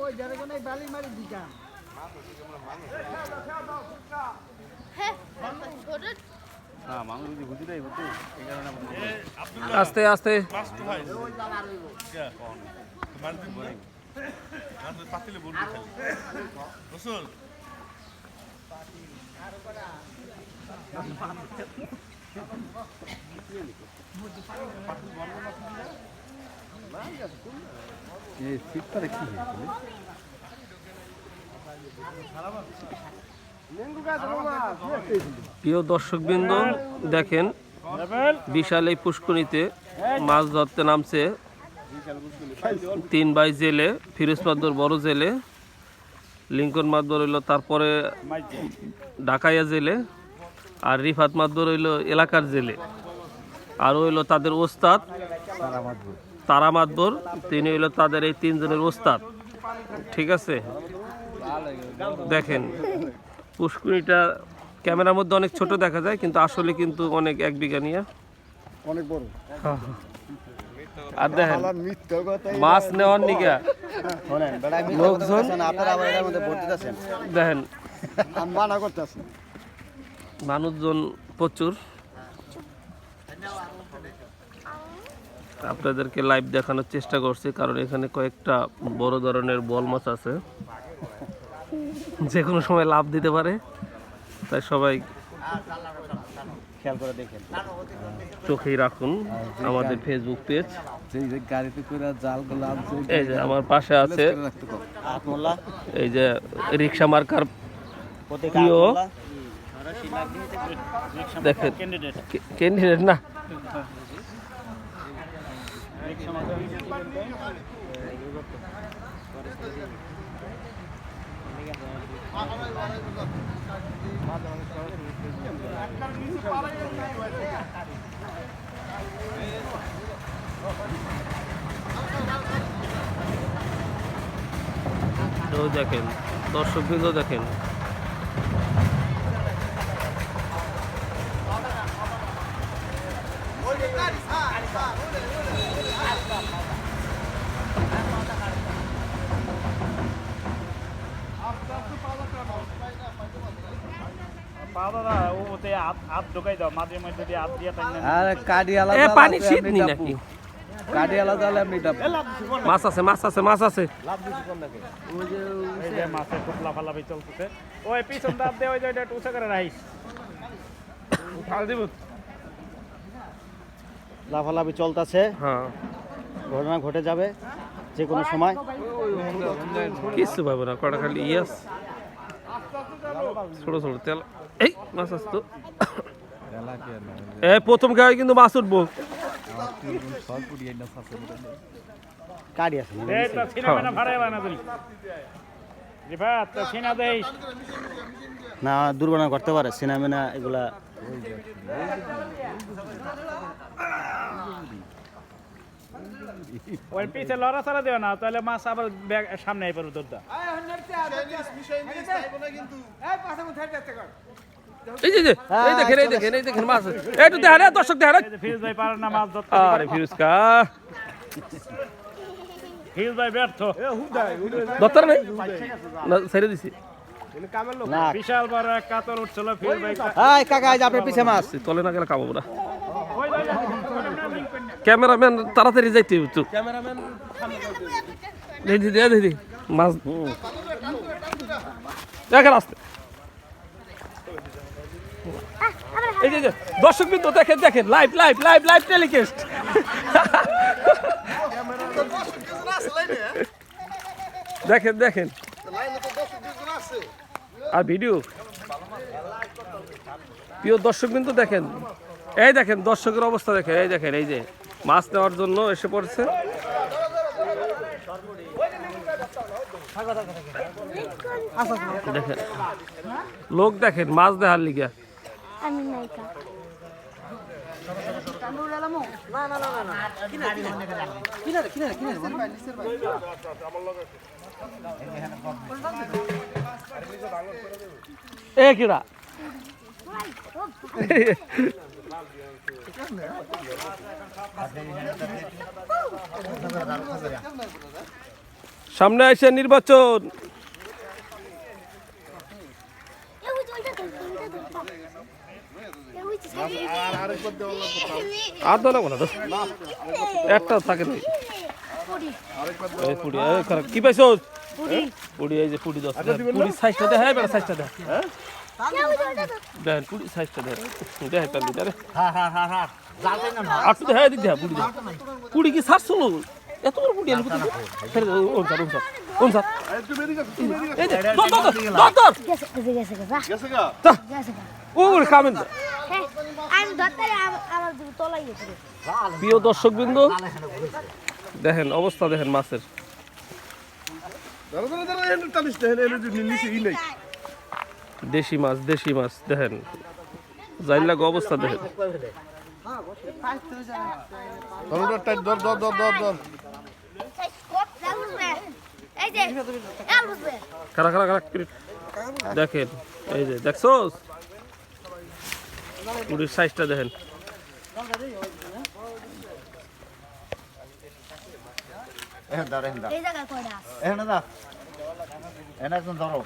ওই যারা কোনো বালি মারি হ্যাঁ না মানুষ যদি বুঝি দেয় বুঝতে এই কারণে আস্তে আস্তে এই শীতকালে কি প্রিয় দর্শকবৃন্দ, দেখেন, বিশাল এই পুষ্করিতে মাছ ধরতে নামছে। তিন বাই জেলে, ফিরোজ মাদ্দর বড় জেলে, লিঙ্কন মাদ্দর হইল তারপরে ঢাকাইয়া জেলে। আর রিফাত মাদ্দর হইল এলাকার জেলে। আর হইল তাদের ওস্তাদ তারা মাদ্দর তিনি হইল তাদের এই তিনজনের ওস্তাদ। ঠিক আছে? দেখেন পুষ্করিটা ক্যামেরার মধ্যে অনেক ছোট দেখা যায় কিন্তু আসলে কিন্তু অনেক এক বিঘা নিয়ে। অনেক বড়। আর দেখেন মাছ নেওয়ার বেটা লোকজন দেখেন। আমি মানা করতেছি। মানুষজন প্রচুর। আপনাদেরকে লাইভ দেখানোর চেষ্টা করছি কারণ এখানে কয়েকটা বড় ধরনের বল মাছ আছে। যে কোনো সময় লাভ দিতে পারে। তাই সবাই খেয়াল করে দেখেন। চোখেই রাখুন আমাদের ফেসবুক পেজ যে গাড়িতে করে জালগুলো এই যে আমার পাশে আছে এই যে রিক্সা মার্কার প্রিয়। দেখেন ক্যান্ডিডেট না। দেখেন দর্শক বৃন্দ দেখেন আর এ পানি শীত নি নাকি? ডাবু মাছ আছে মাছ আছে মাছ আছে। এই যে মাছে খুব লাফালাফি চলতেছে। ওই পিছন ওই যে করে দিব। লাফালাফি চলতেছে। হ্যাঁ। ঘটনা ঘটে যাবে যে কোনো সময়। কিছু পাবো না কটা খালি ইয়াস। ছোট ছোট তেল। এই মাছ আসতো এ প্রথম খাওয়াই কিন্তু মাছ উঠবো। না? দুর্ঘটনা ঘটতে পারে সিনেমা এগুলা। ওই পিছে লড়া ছাড়া না তাহলে মাছ আবার ব্যাগ সামনে এই যে এই দেখেন এই দেখেন এই দেখেন মাছ একটু দেখেন দর্শক দেখেন। ফিরোজ ভাই পারে না মাছ ধরতে আরে ফিরুজ কা ফিরোজ ভাই ব্যর্থ। দত্তর নেই না ছেড়ে দিছি। বিশাল বড় এক কাতর উঠছিল ফিরোজ ভাই। এই কাকা এই আপনার পিছে মাছ। তলে না গেলে না। যে, ক্যামেরাম্যান তাড়াতাড়ি যাইতে তো দিদি দে দিদি মাছ। দেখেন আসতে এই যে দর্শক বিন্দু, দেখেন দেখেন live live live live telecast দেখেন দেখেন। আর ভিডিও প্রিয় দর্শক বিন্দু, দেখেন। এই দেখেন, দর্শকের অবস্থা দেখেন, এই দেখেন, এই যে, মাছ নেওয়ার জন্য এসে পড়ছে। দেখেন, লোক দেখেন, মাছ দেখার লিগা। আমি নায়িকা। এ সামনে আসে নির্বাচন। আর দাও না কোনো একটা থাকে নাই এই পুড়ি এই খারাপ। কি পাইছো? পুড়ি। এই যে পুড়ি দশ পুড়ি সাইজটা দেখ হ্যাঁ বেড়া সাইজটা দেখ। দেখেন পুড়ি সাইজটা দেখ। দেখ পেলি আরে। আটটু দেখা দিদি পুড়ি দেখ। পুড়ি কি সারছো? এত বড় পুড়ি আলু কোথায়? ছেড়ে দাও on sir on sir on sir. এই যে ধর ধর ধর ধর গেছে গেছে গেছে গেছে ও কামেন দা আমি ধরতে আমার দুটো গেছে প্রিয় দর্শক বিন্দু দেখেন অবস্থা দেখেন মাছের। দেশি মাছ দেশি মাছ দেখেন। জাইলা গো অবস্থা দেখেন। খারা খারা করে। দেখেন এই যে দেখছোস? পুরীর সাইজটা দেখেন। ধরো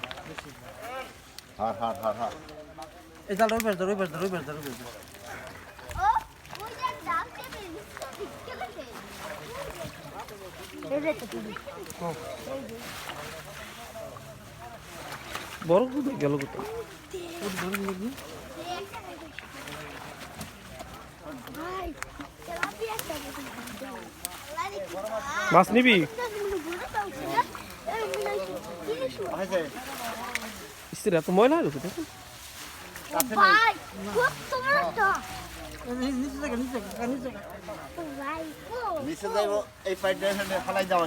হার হার হার হার। এই জাল রইবার ধর রইবার ধর রইবার ধর রইবার ধর। ও ওই যে ডাল খেতে কে খেতে এই যে তো তুমি বড় কোথায় গেল মাছ নিবি? স্ত্রী এত ময়লা হলো কোথায়? নি- নিচে যাইব এই এখানে ফেলাই যাওয়া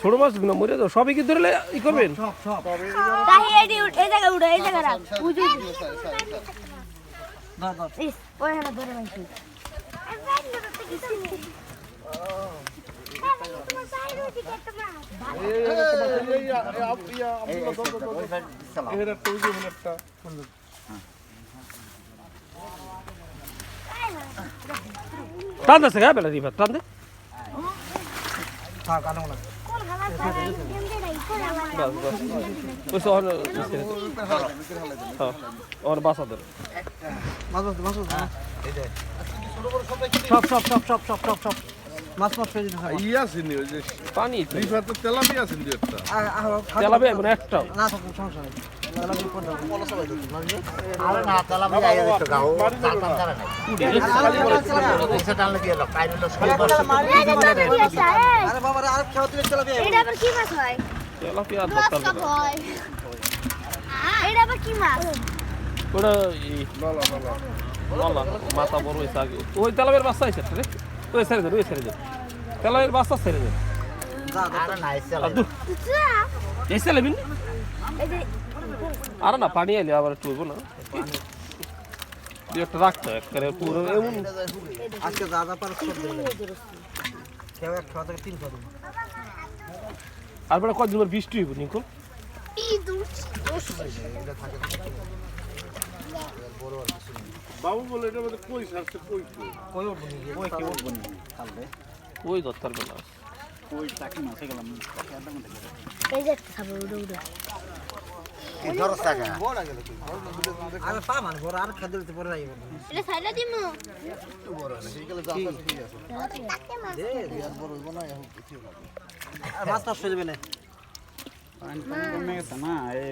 ছোট মাছগুলো মরে যাও সবই কি ধরলে ই করবেন এই এই জায়গা উড়ে এই জায়গা রাখ হলো ধরে রাখছি এই এই ওই সাইড চালাও টান দেছে গা বেলা দিবা টান দে না। সব সব সব সব সব সব সব মাছ মাছ ফেলে দিতে হবে ইয়াসিনি ওই যে পানি রিফা তো তেলাপি আছেন দু একটা। তেলাবে মানে একটাও। না থাকুক সমস্যা নেই। মাথা বড় হয়েছে ওই তেলাবের বাচ্চা রে ওই ছেড়ে দেন ওই ছেড়ে দেন তেলাবের বাচ্চা ছেড়ে এই ছেলে আর না পানি এলে আবার একটু হইব না। একটা রাখতে একবারে পুরো এমন। আজকে যা যা পারে সব দেবে। কেউ এক খাওয়া থেকে তিন খাওয়া আর বেটা কদিন পর বৃষ্টি হইব নিকো ইঁদুর বাবু বলে এটা মধ্যে কই সারছে কই কই কই উঠবো নি ওই কি উঠবো নি কালকে ওই দত্তার বেলা ওই টাকি মাসে গেলাম। এই যে খাব উড়ে উড়ে।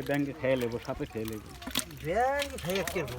ব্যাংকে খেয়ে? লেবো সাপে খেয়ে লেবো ব্যাংক করব